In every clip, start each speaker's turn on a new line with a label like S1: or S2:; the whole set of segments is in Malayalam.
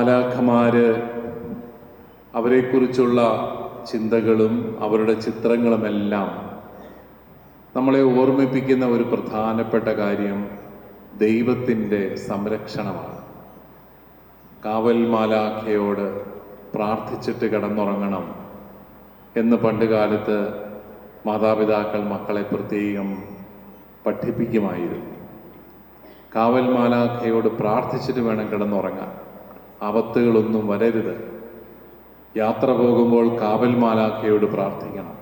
S1: മാലാഖമാര് അവരെക്കുറിച്ചുള്ള ചിന്തകളും അവരുടെ ചിത്രങ്ങളുമെല്ലാം നമ്മളെ ഓർമ്മിപ്പിക്കുന്ന ഒരു പ്രധാനപ്പെട്ട കാര്യം ദൈവത്തിന്റെ സംരക്ഷണമാണ്. കാവൽ മാലാഖയോട് പ്രാർത്ഥിച്ചിട്ട് കിടന്നുറങ്ങണം എന്ന് പണ്ട് കാലത്ത് മാതാപിതാക്കൾ മക്കളെ പ്രത്യേകം പഠിപ്പിക്കുമായിരുന്നു. കാവൽ മാലാഖയോട് പ്രാർത്ഥിച്ചിട്ട് വേണം കിടന്നുറങ്ങാൻ. ആപത്തുകളൊന്നും വരരുത്. യാത്ര പോകുമ്പോൾ കാവൽ മാലാഖയോട് പ്രാർത്ഥിക്കണം.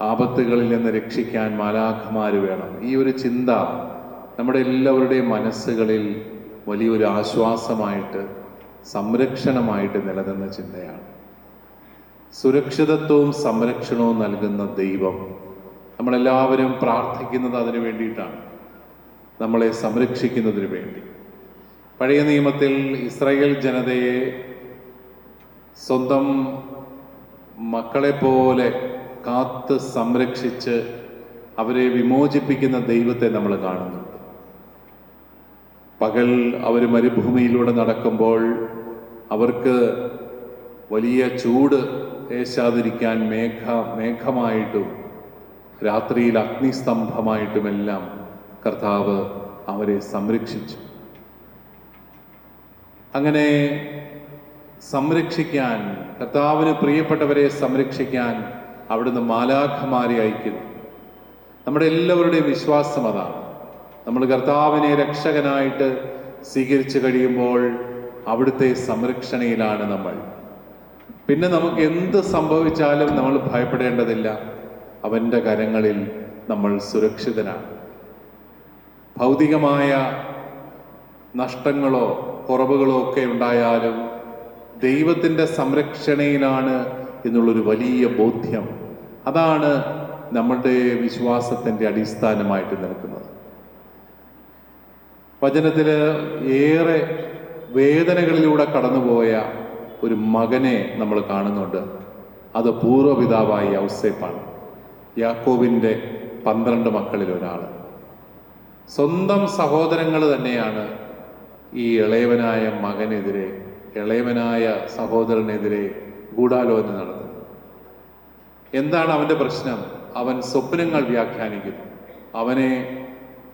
S1: ആപത്തുകളിൽ നിന്ന് രക്ഷിക്കാൻ മാലാഖമാര് വേണം. ഈ ഒരു ചിന്ത നമ്മുടെ എല്ലാവരുടെയും മനസ്സുകളിൽ വലിയൊരു ആശ്വാസമായിട്ട് സംരക്ഷണമായിട്ട് നിലനിന്ന ചിന്തയാണ്. സുരക്ഷിതത്വവും സംരക്ഷണവും നൽകുന്ന ദൈവം നമ്മളെല്ലാവരും പ്രാർത്ഥിക്കുന്നത് അതിനു വേണ്ടിയിട്ടാണ്. നമ്മളെ സംരക്ഷിക്കുന്നതിന് വേണ്ടി. പഴയ നിയമത്തിൽ ഇസ്രായേൽ ജനതയെ സ്വന്തം മക്കളെ പോലെ കാത്ത് സംരക്ഷിച്ച് അവരെ വിമോചിപ്പിക്കുന്ന ദൈവത്തെ നമ്മൾ കാണുന്നുണ്ട് പകൽ അവർ മരുഭൂമിയിലൂടെ നടക്കുമ്പോൾ അവർക്ക് വലിയ ചൂട് ഏശാതിരിക്കാൻ മേഘ മേഘമായിട്ടും രാത്രിയിൽ അഗ്നിസ്തംഭമായിട്ടുമെല്ലാം കർത്താവ് അവരെ സംരക്ഷിച്ചു. അങ്ങനെ സംരക്ഷിക്കാൻ കർത്താവിന് പ്രിയപ്പെട്ടവരെ സംരക്ഷിക്കാൻ അവിടുന്ന് മാലാഖമാരെ അയക്കുന്നു. നമ്മുടെ എല്ലാവരുടെയും വിശ്വാസം അതാണ്. നമ്മൾ കർത്താവിനെ രക്ഷകനായിട്ട് സ്വീകരിച്ചു കഴിയുമ്പോൾ അവിടുത്തെ സംരക്ഷണയിലാണ് നമ്മൾ. പിന്നെ നമുക്ക് എന്ത് സംഭവിച്ചാലും നമ്മൾ ഭയപ്പെടേണ്ടതില്ല. അവന്റെ കരങ്ങളിൽ നമ്മൾ സുരക്ഷിതനാണ് ഭൗതികമായ നഷ്ടങ്ങളോ കുറവുകളോ ഒക്കെ ഉണ്ടായാലും ദൈവത്തിന്റെ സംരക്ഷണയിലാണ് എന്നുള്ളൊരു വലിയ ബോധ്യം. അതാണ് നമ്മളുടെ വിശ്വാസത്തിന്റെ അടിസ്ഥാനമായിട്ട് നിൽക്കുന്നത്. വചനത്തിൽ ഏറെ വേദനകളിലൂടെ കടന്നുപോയ ഒരു മകനെ നമ്മൾ കാണുന്നുണ്ട്. അത് പൂർവപിതാവായി ഔസേപ്പാണ്. യാക്കോബിന്റെ പന്ത്രണ്ട് മക്കളിൽ ഒരാൾ സ്വന്തം സഹോദരങ്ങൾ തന്നെയാണ് ഈ ഇളയവനായ മകനെതിരെ ഇളയവനായ സഹോദരനെതിരെ ഗൂഢാലോചന നടത്തുന്നത് എന്താണ് അവന്റെ പ്രശ്നം? അവൻ സ്വപ്നങ്ങൾ വ്യാഖ്യാനിക്കുന്നു. അവനെ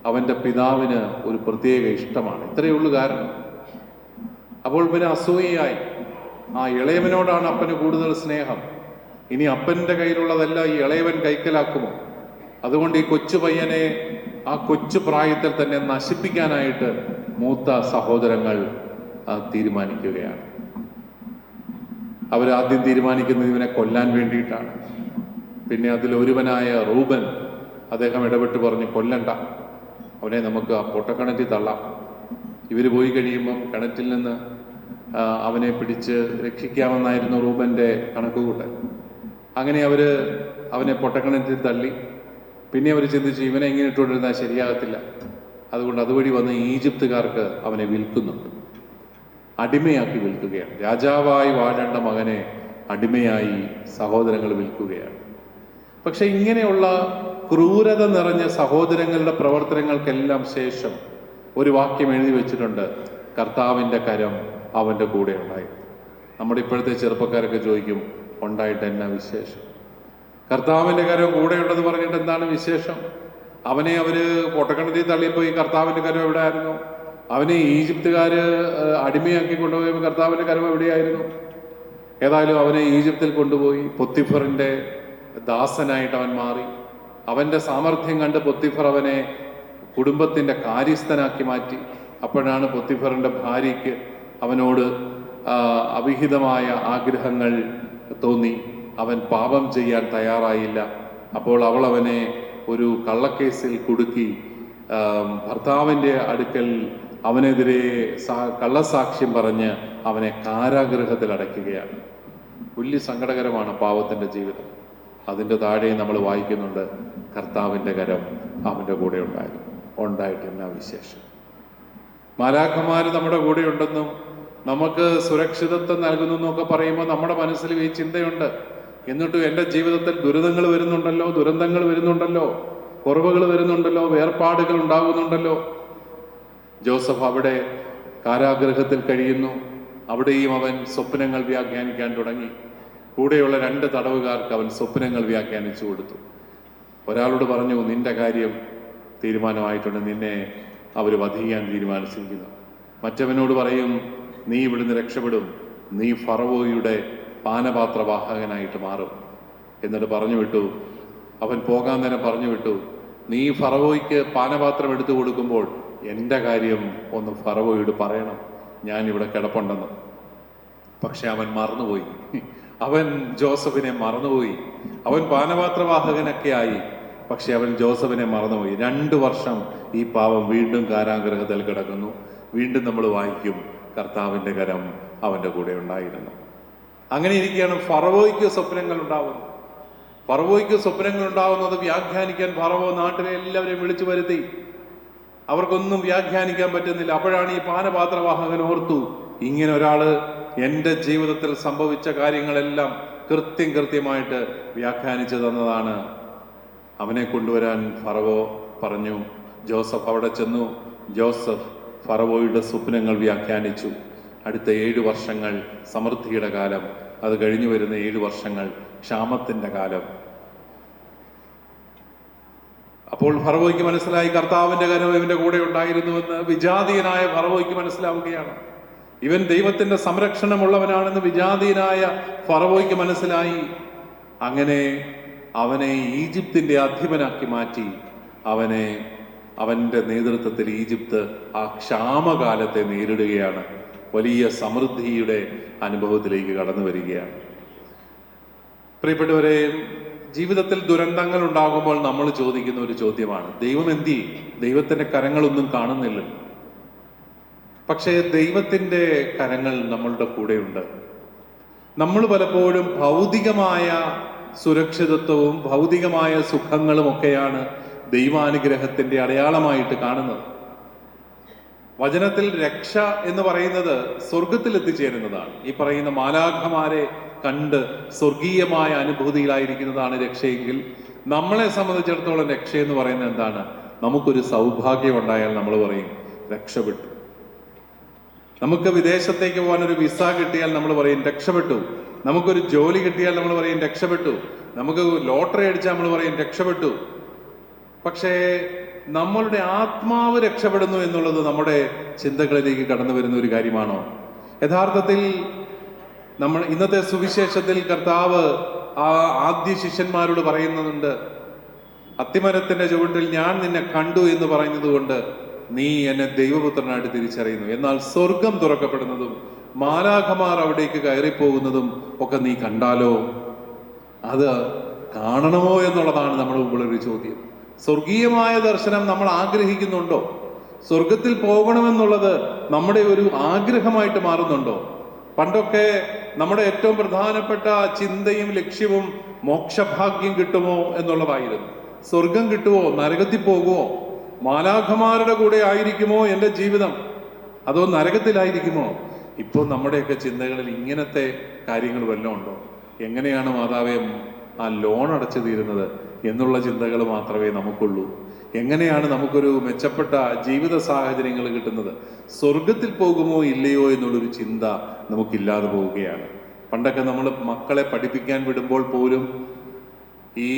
S1: അവന്റെ പിതാവിന് ഒരു പ്രത്യേക ഇഷ്ടമാണ്. ഇത്രയേ ഉള്ളൂ കാരണം. അപ്പോൾ പിന്നെ അസൂയയായി. ആ ഇളയവനോടാണ് അപ്പന് കൂടുതൽ സ്നേഹം. ഇനി അപ്പന്റെ കയ്യിലുള്ളതല്ല ഈ ഇളയവൻ കൈക്കലാക്കുമോ? അതുകൊണ്ട് ഈ കൊച്ചു പയ്യനെ ആ കൊച്ചു പ്രായത്തിൽ തന്നെ നശിപ്പിക്കാനായിട്ട് മൂത്ത സഹോദരങ്ങൾ തീരുമാനിക്കുകയാണ്. അവരാദ്യം തീരുമാനിക്കുന്നത് ഇവനെ കൊല്ലാൻ വേണ്ടിയിട്ടാണ്. പിന്നെ അതിൽ ഒരുവനായ റൂബൻ അദ്ദേഹം ഇടപെട്ട് പറഞ്ഞു കൊല്ലണ്ട. അവനെ നമുക്ക് ആ പൊട്ടക്കിണറ്റിൽ തള്ളാം. ഇവർ പോയി കഴിയുമ്പം കിണറ്റിൽ നിന്ന് അവനെ പിടിച്ച് രക്ഷിക്കാമെന്നായിരുന്നു റൂബന്റെ കണക്കുകൂട്ടൽ. അങ്ങനെ അവർ അവനെ പൊട്ടക്കിണറ്റിൽ തള്ളി. പിന്നെ അവർ ചിന്തിച്ചു ഇവനെ എങ്ങനെ ഇട്ടുകൊണ്ടിരുന്നാൽ ശരിയാകത്തില്ല. അതുകൊണ്ട് അതുവഴി വന്ന് ഈജിപ്തുകാർക്ക് അവനെ വിൽക്കുന്നുണ്ട്. അടിമയാക്കി വിൽക്കുകയാണ്. രാജാവായി വാഴേണ്ട മകനെ അടിമയായി സഹോദരങ്ങൾ വിൽക്കുകയാണ്. പക്ഷെ ഇങ്ങനെയുള്ള ക്രൂരത നിറഞ്ഞ സഹോദരങ്ങളുടെ പ്രവർത്തനങ്ങൾക്കെല്ലാം ശേഷം ഒരു വാക്യം എഴുതി വെച്ചിട്ടുണ്ട് കർത്താവിന്റെ കരം അവന്റെ കൂടെ ഉണ്ടായി. നമ്മുടെ ഇപ്പോഴത്തെ ചെറുപ്പക്കാരൊക്കെ ചോദിക്കും ഉണ്ടായിട്ട് എന്നാ വിശേഷം? കർത്താവിന്റെ കരം കൂടെയുണ്ടെന്ന് പറഞ്ഞിട്ട് എന്താണ് വിശേഷം? അവനെ പൊട്ടക്കണത്തിൽ തള്ളിയപ്പോൾ ഈ കർത്താവിന്റെ കരം എവിടെ ആയിരുന്നു അവനെ ഈജിപ്തുകാര് അടിമയാക്കി കൊണ്ടുപോയപ്പോൾ കർത്താവിന്റെ കരം എവിടെയായിരുന്നു? ഏതായാലും അവനെ ഈജിപ്തിൽ കൊണ്ടുപോയി. പൊത്തിഫറിന്റെ ദാസനായിട്ട് അവൻ മാറി. അവന്റെ സാമർഥ്യം കണ്ട് പൊത്തിഫർ അവനെ കുടുംബത്തിന്റെ കാര്യസ്ഥനാക്കി മാറ്റി. അപ്പോഴാണ് പൊത്തിഫറിന്റെ ഭാര്യയ്ക്ക് അവനോട് അവിഹിതമായ ആഗ്രഹങ്ങൾ തോന്നി. അവൻ പാപം ചെയ്യാൻ തയ്യാറായില്ല. അപ്പോൾ അവൾ അവനെ ഒരു കള്ളക്കേസിൽ കുടുക്കി ഭർത്താവിന്റെ അടുക്കൽ അവനെതിരെ കള്ളസാക്ഷ്യം പറഞ്ഞ് അവനെ കാരാഗ്രഹത്തിൽ അടയ്ക്കുകയാണ്. വലിയ സങ്കടകരമാണ് പാവത്തിന്റെ ജീവിതം. അതിന്റെ താഴെ നമ്മൾ വായിക്കുന്നുണ്ട് കർത്താവിന്റെ കരം അവന്റെ കൂടെ ഉണ്ടായിരുന്നു ഉണ്ടായിട്ട് എന്നാ വിശേഷം. മാലാഖമാർ നമ്മുടെ കൂടെ ഉണ്ടെന്നും നമുക്ക് സുരക്ഷിതത്വം നൽകുന്നു എന്നൊക്കെ പറയുമ്പോൾ നമ്മുടെ മനസ്സിൽ ഈ ചിന്തയുണ്ട്. എന്നിട്ടും എന്റെ ജീവിതത്തിൽ ദുരിതങ്ങൾ വരുന്നുണ്ടല്ലോ ദുരന്തങ്ങൾ വരുന്നുണ്ടല്ലോ കുറവുകൾ വരുന്നുണ്ടല്ലോ വേർപാടുകൾ ഉണ്ടാകുന്നുണ്ടല്ലോ. ജോസഫ് അവിടെ കാരാഗ്രഹത്തിൽ കഴിയുന്നു. അവിടെയും അവൻ സ്വപ്നങ്ങൾ വ്യാഖ്യാനിക്കാൻ തുടങ്ങി. കൂടെയുള്ള രണ്ട് തടവുകാർക്ക് അവൻ സ്വപ്നങ്ങൾ വ്യാഖ്യാനിച്ചു കൊടുത്തു. ഒരാളോട് പറഞ്ഞു നിന്റെ കാര്യം തീരുമാനമായിട്ടുണ്ട്. നിന്നെ അവർ വധിക്കാൻ തീരുമാനിച്ചിരിക്കുന്നു. മറ്റവനോട് പറയും നീ ഇവിടുന്ന് രക്ഷപ്പെടും. നീ ഫറവോയുടെ പാനപാത്രവാഹകനായിട്ട് മാറും. എന്നിട്ട് പറഞ്ഞു വിട്ടു അവൻ പോകാൻ തന്നെ പറഞ്ഞു വിട്ടു. നീ ഫറവോയ്ക്ക് പാനപാത്രം എടുത്തു കൊടുക്കുമ്പോൾ എന്റെ കാര്യം ഒന്ന് ഫറവോയോട് പറയണം. ഞാൻ ഇവിടെ കിടപ്പുണ്ടെന്ന്. പക്ഷെ അവൻ മറന്നുപോയി. അവൻ ജോസഫിനെ മറന്നുപോയി. അവൻ പാനപാത്രവാഹകനൊക്കെ ആയി. പക്ഷെ അവൻ ജോസഫിനെ മറന്നുപോയി. രണ്ടു വർഷം ഈ പാവം വീണ്ടും കാരാഗ്രഹത്തിൽ കിടക്കുന്നു. വീണ്ടും നമ്മൾ വായിക്കും കർത്താവിന്റെ കരം അവന്റെ കൂടെ ഉണ്ടായിരുന്നു. അങ്ങനെ ഇരിക്കുകയാണ്. ഫറവോയ്ക്ക് സ്വപ്നങ്ങൾ ഉണ്ടാവുന്നത് ഫറവോയ്ക്ക് സ്വപ്നങ്ങൾ ഉണ്ടാവുന്നത് വ്യാഖ്യാനിക്കാൻ ഫറവോ നാട്ടിലെ എല്ലാവരെയും വിളിച്ചു വരുത്തി. അവർക്കൊന്നും വ്യാഖ്യാനിക്കാൻ പറ്റുന്നില്ല. അപ്പോഴാണ് ഈ പാനപാത്രവാഹകൻ ഓർത്തു ഇങ്ങനെ ഒരാൾ എന്റെ ജീവിതത്തിൽ സംഭവിച്ച കാര്യങ്ങളെല്ലാം കൃത്യം കൃത്യമായിട്ട് വ്യാഖ്യാനിച്ചു തന്നതാണ്. അവനെ കൊണ്ടുവരാൻ ഫറവോ പറഞ്ഞു. ജോസഫ് അവിടെ ചെന്നു. ജോസഫ് ഫറവോയുടെ സ്വപ്നങ്ങൾ വ്യാഖ്യാനിച്ചു. അടുത്ത ഏഴു വർഷങ്ങൾ സമൃദ്ധിയുടെ കാലം. അത് കഴിഞ്ഞു വരുന്ന ഏഴു വർഷങ്ങൾ ക്ഷാമത്തിന്റെ കാലം. അപ്പോൾ ഫറവോയ്ക്ക് മനസ്സിലായി കർത്താവിന്റെ കരം ഇവന്റെ കൂടെ ഉണ്ടായിരുന്നുവെന്ന് വിജാതീയനായ ഫറവോയ്ക്ക് മനസ്സിലാവുകയാണ്. ഇവൻ ദൈവത്തിന്റെ സംരക്ഷണമുള്ളവനാണെന്ന് വിജാതീയനായ ഫറവോയ്ക്ക് മനസ്സിലായി. അങ്ങനെ അവനെ ഈജിപ്തിന്റെ അധിപനാക്കി മാറ്റി. അവനെ അവന്റെ നേതൃത്വത്തിൽ ഈജിപ്ത് ആ ക്ഷാമകാലത്തെ നേരിടുകയാണ്. വലിയ സമൃദ്ധിയുടെ അനുഭവത്തിലേക്ക് കടന്നു വരികയാണ്. പ്രിയപ്പെട്ടവരെ ജീവിതത്തിൽ ദുരന്തങ്ങൾ ഉണ്ടാകുമ്പോൾ നമ്മൾ ചോദിക്കുന്ന ഒരു ചോദ്യമാണ് ദൈവം എന്തി ദൈവത്തിന്റെ കരങ്ങളൊന്നും കാണുന്നില്ല. പക്ഷേ ദൈവത്തിന്റെ കരങ്ങൾ നമ്മളുടെ കൂടെയുണ്ട്. നമ്മൾ പലപ്പോഴും ഭൗതികമായ സുരക്ഷിതത്വവും ഭൗതികമായ സുഖങ്ങളും ഒക്കെയാണ് ദൈവാനുഗ്രഹത്തിന്റെ അടയാളമായിട്ട് കാണുന്നത്. വചനത്തിൽ രക്ഷ എന്ന് പറയുന്നത് സ്വർഗത്തിൽ എത്തിച്ചേരുന്നതാണ് ഈ പറയുന്ന മാലാഖമാരെ കണ്ട് സ്വർഗീയമായ അനുഭൂതിയിലായിരിക്കുന്നതാണ് രക്ഷയെങ്കിൽ നമ്മളെ സംബന്ധിച്ചിടത്തോളം രക്ഷ എന്ന് പറയുന്നത് എന്താണ്? നമുക്കൊരു സൗഭാഗ്യം ഉണ്ടായാൽ നമ്മൾ പറയും രക്ഷപ്പെട്ടു. നമുക്ക് വിദേശത്തേക്ക് പോകാൻ ഒരു വിസ കിട്ടിയാൽ നമ്മൾ പറയും രക്ഷപ്പെട്ടു. നമുക്കൊരു ജോലി കിട്ടിയാൽ നമ്മൾ പറയും രക്ഷപ്പെട്ടു. നമുക്ക് ലോട്ടറി അടിച്ചാൽ നമ്മൾ പറയും രക്ഷപ്പെട്ടു. പക്ഷേ നമ്മളുടെ ആത്മാവ് രക്ഷപ്പെടുന്നു എന്നുള്ളത് നമ്മുടെ ചിന്തകളിലേക്ക് കടന്നു വരുന്ന ഒരു കാര്യമാണോ? യഥാർത്ഥത്തിൽ നമ്മൾ ഇന്നത്തെ സുവിശേഷത്തിൽ കർത്താവ് ആ ആദ്യ ശിഷ്യന്മാരോട് പറയുന്നുണ്ട് അത്തിമരത്തിന്റെ ചുവട്ടിൽ ഞാൻ നിന്നെ കണ്ടു എന്ന് പറയുന്നത് കൊണ്ട് നീ എന്നെ ദൈവപുത്രനായിട്ട് തിരിച്ചറിയുന്നു. എന്നാൽ സ്വർഗം തുറക്കപ്പെടുന്നതും മാലാഖമാർ അവിടേക്ക് കയറിപ്പോകുന്നതും ഒക്കെ നീ കണ്ടാലോ? അത് കാണണമോ എന്നുള്ളതാണ് നമ്മുടെ മുമ്പിലൊരു ചോദ്യം. സ്വർഗീയമായ ദർശനം നമ്മൾ ആഗ്രഹിക്കുന്നുണ്ടോ? സ്വർഗത്തിൽ പോകണമെന്നുള്ളത് നമ്മുടെ ഒരു ആഗ്രഹമായിട്ട് മാറുന്നുണ്ടോ? പണ്ടൊക്കെ നമ്മുടെ ഏറ്റവും പ്രധാനപ്പെട്ട ചിന്തയും ലക്ഷ്യവും മോക്ഷഭാഗ്യം കിട്ടുമോ എന്നുള്ളതായിരുന്നു. സ്വർഗം കിട്ടുമോ നരകത്തിൽ പോകുമോ മാലാഖമാരുടെ കൂടെ ആയിരിക്കുമോ എന്റെ ജീവിതം? അതോ നരകത്തിലായിരിക്കുമോ? ഇപ്പോൾ നമ്മുടെയൊക്കെ ചിന്തകളിൽ ഇങ്ങനത്തെ കാര്യങ്ങൾ വല്ലതും ഉണ്ടോ? എങ്ങനെയാണ് മാതാവേ ആ ലോൺ അടച്ചു തീരുന്നത്? എന്നുള്ള ചിന്തകൾ മാത്രമേ നമുക്കുള്ളൂ. എങ്ങനെയാണ് നമുക്കൊരു മെച്ചപ്പെട്ട ജീവിത സാഹചര്യങ്ങൾ കിട്ടുന്നത്? സ്വർഗത്തിൽ പോകുമോ ഇല്ലയോ എന്നുള്ളൊരു ചിന്ത നമുക്കില്ലാതെ പോവുകയാണ്. പണ്ടൊക്കെ നമ്മൾ മക്കളെ പഠിപ്പിക്കാൻ വിടുമ്പോൾ പോലും ഈ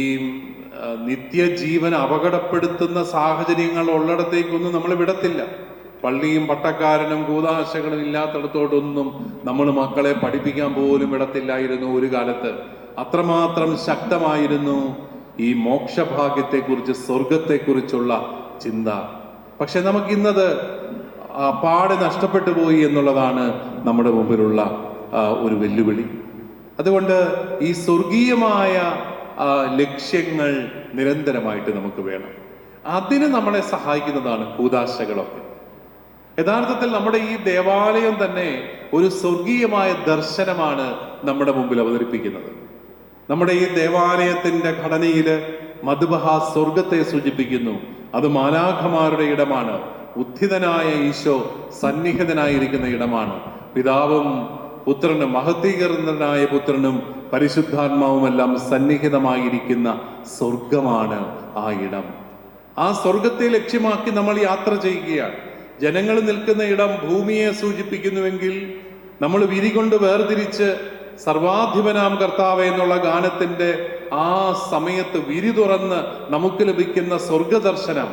S1: നിത്യജീവൻ അപകടപ്പെടുത്തുന്ന സാഹചര്യങ്ങൾ ഉള്ളിടത്തേക്കൊന്നും നമ്മൾ വിടത്തില്ല. പള്ളിയും പട്ടക്കാരനും കൂതാശകളും ഇല്ലാത്തടത്തോട്ടൊന്നും നമ്മൾ മക്കളെ പഠിപ്പിക്കാൻ പോലും വിടത്തില്ലായിരുന്നു ഒരു കാലത്ത്. അത്രമാത്രം ശക്തമായിരുന്നു ഈ മോക്ഷഭാഗ്യത്തെക്കുറിച്ച് സ്വർഗത്തെക്കുറിച്ചുള്ള ചിന്ത. പക്ഷെ നമുക്കിന്നത് പാടെ നഷ്ടപ്പെട്ടു പോയി എന്നുള്ളതാണ് നമ്മുടെ മുമ്പിലുള്ള ഒരു വെല്ലുവിളി. അതുകൊണ്ട് ഈ സ്വർഗീയമായ ലക്ഷ്യങ്ങൾ നിരന്തരമായിട്ട് നമുക്ക് വേണം. അതിന് നമ്മളെ സഹായിക്കുന്നതാണ് കൂതാശകളൊക്കെ യഥാർത്ഥത്തിൽ നമ്മുടെ ഈ ദേവാലയം തന്നെ ഒരു സ്വർഗീയമായ ദർശനമാണ് നമ്മുടെ മുമ്പിൽ അവതരിപ്പിക്കുന്നത്. നമ്മുടെ ഈ ദേവാലയത്തിന്റെ ഘടനയിൽ മധുബഹ സ്വർഗത്തെ സൂചിപ്പിക്കുന്നു. അത് മാലാഖമാരുടെ ഇടമാണ്. ഉദ്ധിതനായ ഈശോ സന്നിഹിതനായിരിക്കുന്ന ഇടമാണ്. പിതാവും പുത്രനും മഹത്തീകരണനായ പുത്രനും പരിശുദ്ധാത്മാവുമെല്ലാം സന്നിഹിതമായിരിക്കുന്ന സ്വർഗമാണ് ആ ഇടം. ആ സ്വർഗത്തെ ലക്ഷ്യമാക്കി നമ്മൾ യാത്ര ചെയ്യുകയാണ്. ജനങ്ങൾ നിൽക്കുന്ന ഇടം ഭൂമിയെ സൂചിപ്പിക്കുന്നുവെങ്കിൽ നമ്മൾ വിരി കൊണ്ട് വേർതിരിച്ച് സർവാധിപനാം കർത്താവ് എന്നുള്ള ഗാനത്തിന്റെ ആ സമയത്ത് വിരി തുറന്ന് നമുക്ക് ലഭിക്കുന്ന സ്വർഗദർശനം.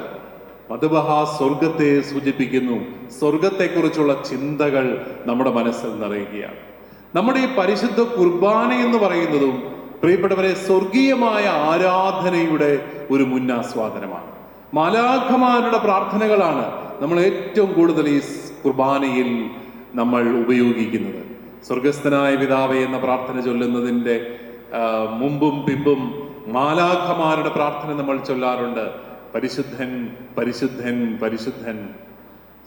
S1: മധുബഹ സ്വർഗത്തെ സൂചിപ്പിക്കുന്നു. സ്വർഗത്തെക്കുറിച്ചുള്ള ചിന്തകൾ നമ്മുടെ മനസ്സിൽ നിറയുകയാണ്. നമ്മുടെ ഈ പരിശുദ്ധ കുർബാന എന്ന് പറയുന്നതും പ്രിയപ്പെട്ടവരെ സ്വർഗീയമായ ആരാധനയുടെ ഒരു മുന്നാസ്വാദനമാണ്. മാലാഖമാരുടെ പ്രാർത്ഥനകളാണ് നമ്മൾ ഏറ്റവും കൂടുതൽ ഈ കുർബാനയിൽ നമ്മൾ ഉപയോഗിക്കുന്നത്. സ്വർഗസ്ഥനായ പിതാവേ എന്ന പ്രാർത്ഥന ചൊല്ലുന്നതിന്റെ മുമ്പും പിമ്പും മാലാഖമാരുടെ പ്രാർത്ഥന നമ്മൾ ചൊല്ലാറുണ്ട്. പരിശുദ്ധൻ പരിശുദ്ധൻ പരിശുദ്ധൻ.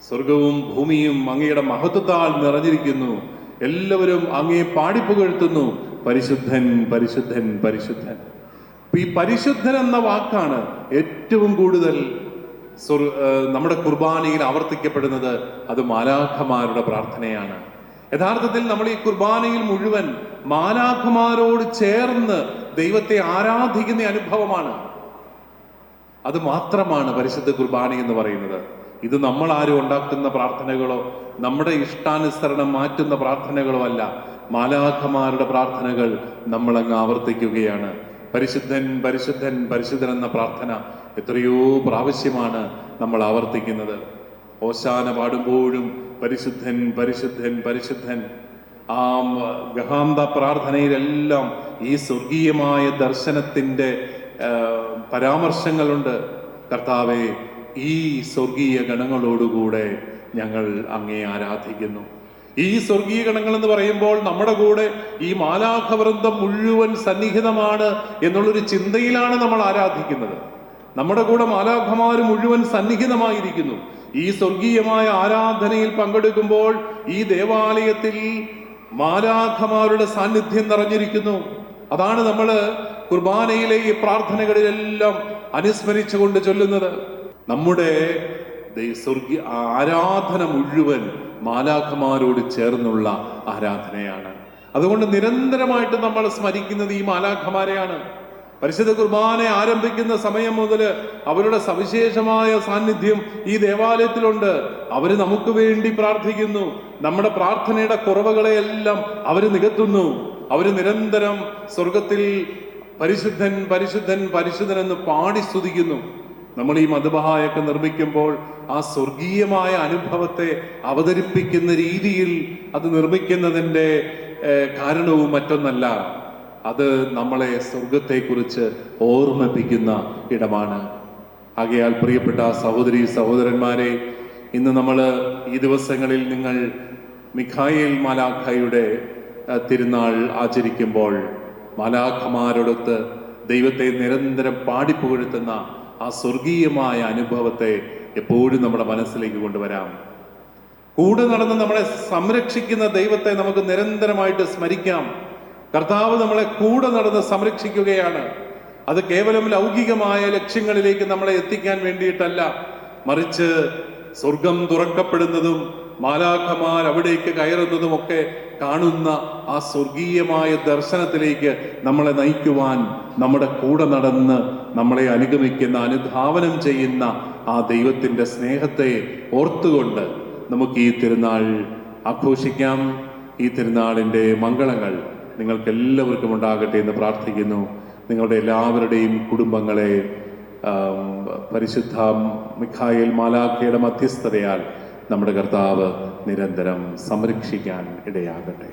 S1: സ്വർഗവും ഭൂമിയും അങ്ങയുടെ മഹത്വത്താൽ നിറഞ്ഞിരിക്കുന്നു. എല്ലാവരും അങ്ങയെ പാടിപ്പുകഴ്ത്തുന്നു പരിശുദ്ധൻ പരിശുദ്ധൻ പരിശുദ്ധൻ. ഈ പരിശുദ്ധൻ എന്ന വാക്കാണ് ഏറ്റവും കൂടുതൽ നമ്മുടെ കുർബാനയിൽ ആവർത്തിക്കപ്പെടുന്നത്. അത് മാലാഖമാരുടെ പ്രാർത്ഥനയാണ്. യഥാർത്ഥത്തിൽ നമ്മൾ ഈ കുർബാനയിൽ മുഴുവൻ മാലാഖമാരോട് ചേർന്ന് ദൈവത്തെ ആരാധിക്കുന്ന അനുഭവമാണ്. അത് മാത്രമാണ് പരിശുദ്ധ കുർബാന എന്ന് പറയുന്നത്. ഇത് നമ്മൾ ആരും ഉണ്ടാക്കുന്ന പ്രാർത്ഥനകളോ നമ്മുടെ ഇഷ്ടാനുസരണം മാറ്റുന്ന പ്രാർത്ഥനകളോ അല്ല. മാലാഖമാരുടെ പ്രാർത്ഥനകൾ നമ്മൾ അങ്ങ് ആവർത്തിക്കുകയാണ്. പരിശുദ്ധൻ പരിശുദ്ധൻ പരിശുദ്ധൻ എന്ന പ്രാർത്ഥന എത്രയോ പ്രാവശ്യമാണ് നമ്മൾ ആവർത്തിക്കുന്നത്. ഓശാന പാടുമ്പോഴും പരിശുദ്ധൻ പരിശുദ്ധൻ പരിശുദ്ധൻ. ആ ഗഹാന്ത പ്രാർത്ഥനയിലെല്ലാം ഈ സ്വർഗീയമായ ദർശനത്തിന്റെ പരാമർശങ്ങളുണ്ട്. കർത്താവെ ഈ സ്വർഗീയ ഗണങ്ങളോടുകൂടെ ഞങ്ങൾ അങ്ങേ ആരാധിക്കുന്നു. ഈ സ്വർഗീയ ഗണങ്ങൾ എന്ന് പറയുമ്പോൾ നമ്മുടെ കൂടെ ഈ മാലാഖവൃന്ദം മുഴുവൻ സന്നിഹിതമാണ് എന്നുള്ളൊരു ചിന്തയിലാണ് നമ്മൾ ആരാധിക്കുന്നത്. നമ്മുടെ കൂടെ മാലാഖമാർ മുഴുവൻ സന്നിഹിതമായിരിക്കുന്നു. ഈ സ്വർഗീയമായ ആരാധനയിൽ പങ്കെടുക്കുമ്പോൾ ഈ ദേവാലയത്തിൽ മാലാഖമാരുടെ സാന്നിധ്യം നിറഞ്ഞിരിക്കുന്നു. അതാണ് നമ്മൾ കുർബാനയിലെ ഈ പ്രാർത്ഥനകളിലെല്ലാം അനുസ്മരിച്ചുകൊണ്ട് ചൊല്ലുന്നത്. നമ്മുടെ സ്വർഗീയ ആരാധന മുഴുവൻ മാലാഖമാരോട് ചേർന്നുള്ള ആരാധനയാണ്. അതുകൊണ്ട് നിരന്തരമായിട്ട് നമ്മൾ സ്മരിക്കുന്നത് ഈ മാലാഖമാരെയാണ്. പരിശുദ്ധ കുർബാന ആരംഭിക്കുന്ന സമയം മുതൽ അവരുടെ സവിശേഷമായ സാന്നിധ്യം ഈ ദേവാലയത്തിലുണ്ട്. അവർ നമുക്ക് വേണ്ടി പ്രാർത്ഥിക്കുന്നു. നമ്മുടെ പ്രാർത്ഥനയുടെ കുറവുകളെയെല്ലാം അവർ നികത്തുന്നു. അവർ നിരന്തരം സ്വർഗത്തിൽ പരിശുദ്ധൻ പരിശുദ്ധൻ പരിശുദ്ധൻ എന്ന് പാടി സ്തുതിക്കുന്നു. നമ്മൾ ഈ മധുബഹായൊക്കെ നിർമ്മിക്കുമ്പോൾ ആ സ്വർഗീയമായ അനുഭവത്തെ അവതരിപ്പിക്കുന്ന രീതിയിൽ അത് നിർമ്മിക്കുന്നതിന്റെ കാരണവും മറ്റൊന്നല്ല. അത് നമ്മളെ സ്വർഗത്തെക്കുറിച്ച് ഓർമ്മിപ്പിക്കുന്ന ഇടമാണ്. ആകയാൽ പ്രിയപ്പെട്ട സഹോദരി സഹോദരന്മാരെ ഇന്ന് നമ്മൾ ഈ ദിവസങ്ങളിൽ നിങ്ങൾ മിഖായേൽ മാലാഖയുടെ തിരുനാൾ ആചരിക്കുമ്പോൾ മാലാഖമാരോടൊത്ത് ദൈവത്തെ നിരന്തരം പാടിപ്പുകഴുത്തുന്ന ആ സ്വർഗീയമായ അനുഭവത്തെ എപ്പോഴും നമ്മുടെ മനസ്സിലേക്ക് കൊണ്ടുവരാം. കൂടെ നടന്ന് നമ്മളെ സംരക്ഷിക്കുന്ന ദൈവത്തെ നമുക്ക് നിരന്തരമായിട്ട് സ്മരിക്കാം. കർത്താവ് നമ്മളെ കൂടെ നടന്ന് സംരക്ഷിക്കുകയാണ്. അത് കേവലം ലൗകികമായ ലക്ഷ്യങ്ങളിലേക്ക് നമ്മളെ എത്തിക്കാൻ വേണ്ടിയിട്ടല്ല. മറിച്ച് സ്വർഗം തുറക്കപ്പെടുന്നതും മാലാഖമാർ അവിടേക്ക് കയറുന്നതും ഒക്കെ കാണുന്ന ആ സ്വർഗീയമായ ദർശനത്തിലേക്ക് നമ്മളെ നയിക്കുവാൻ നമ്മുടെ കൂടെ നടന്ന് നമ്മളെ അനുഗമിക്കുന്ന അനുധാവനം ചെയ്യുന്ന ആ ദൈവത്തിന്റെ സ്നേഹത്തെ ഓർത്തുകൊണ്ട് നമുക്ക് ഈ തിരുനാൾ ആഘോഷിക്കാം. ഈ തിരുനാളിന്റെ മംഗളങ്ങൾ നിങ്ങൾക്കെല്ലാവർക്കും ഉണ്ടാകട്ടെ എന്ന് പ്രാർത്ഥിക്കുന്നു. നിങ്ങളുടെ എല്ലാവരുടെയും കുടുംബങ്ങളെ പരിശുദ്ധ മിഖായൽ മാലാഖയുടെ മധ്യസ്ഥതയാൽ നമ്മുടെ കർത്താവ് നിരന്തരം സംരക്ഷിക്കാൻ ഇടയാകട്ടെ.